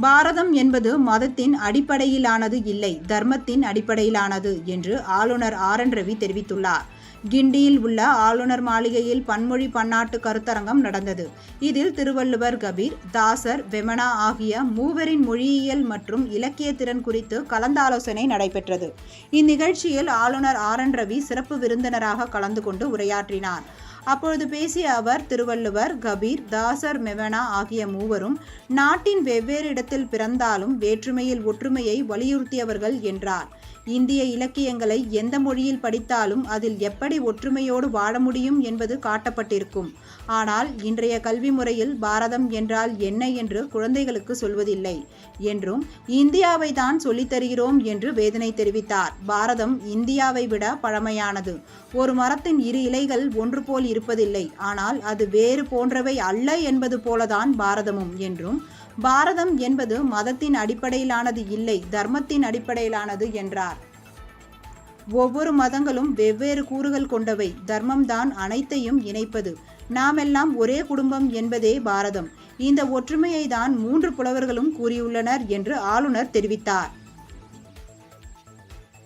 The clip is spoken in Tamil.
பாரதம் என்பது மதத்தின் அடிப்படையிலானது இல்லை தர்மத்தின் அடிப்படையிலானது என்று ஆளுநர் ஆர். என். ரவி தெரிவித்துள்ளார். கிண்டியில் உள்ள ஆளுநர் மாளிகையில் பன்மொழி பன்னாட்டு கருத்தரங்கம் நடந்தது. இதில் திருவள்ளுவர் கபீர் தாசர் வெமனா ஆகிய மூவரின் மொழியியல் மற்றும் இலக்கிய திறன் குறித்து கலந்தாலோசனை நடைபெற்றது. இந்நிகழ்ச்சியில் ஆளுநர் ஆர். என். ரவி சிறப்பு விருந்தினராக கலந்து கொண்டு உரையாற்றினார். அப்பொழுது பேசிய அவர் திருவள்ளுவர் கபீர் தாசர் மெவனா ஆகிய மூவரும் நாட்டின் வெவ்வேறு இடத்தில் பிறந்தாலும் வேற்றுமையில் ஒற்றுமையை வலியுறுத்தியவர்கள் என்றார். இந்திய இலக்கியங்களை எந்த மொழியில் படித்தாலும் அதில் எப்படி ஒற்றுமையோடு வாழ முடியும் என்பது காட்டப்பட்டிருக்கும். ஆனால் இன்றைய கல்வி முறையில் பாரதம் என்றால் என்ன என்று குழந்தைகளுக்கு சொல்வதில்லை என்றும் இந்தியாவை தான் சொல்லித்தருகிறோம் என்று வேதனை தெரிவித்தார். பாரதம் இந்தியாவை விட பழமையானது. ஒரு மரத்தின் இரு இலைகள் ஒன்று போல் இருப்பதில்லை. ஆனால் அது வேறு போன்றவை அல்ல என்பது போலதான் பாரதமும் என்றும் பாரதம் என்பது மதத்தின் அடிப்படையிலானது இல்லை தர்மத்தின் அடிப்படையிலானது என்றார். ஒவ்வொரு மதங்களும் வெவ்வேறு கூறுகள் கொண்டவை. தர்மம்தான் அனைத்தையும் இணைப்பது. நாமெல்லாம் ஒரே குடும்பம் என்பதே பாரதம். இந்த ஒற்றுமையை தான் மூன்று புலவர்களும் கூறியுள்ளனர் என்று ஆளுநர் தெரிவித்தார்.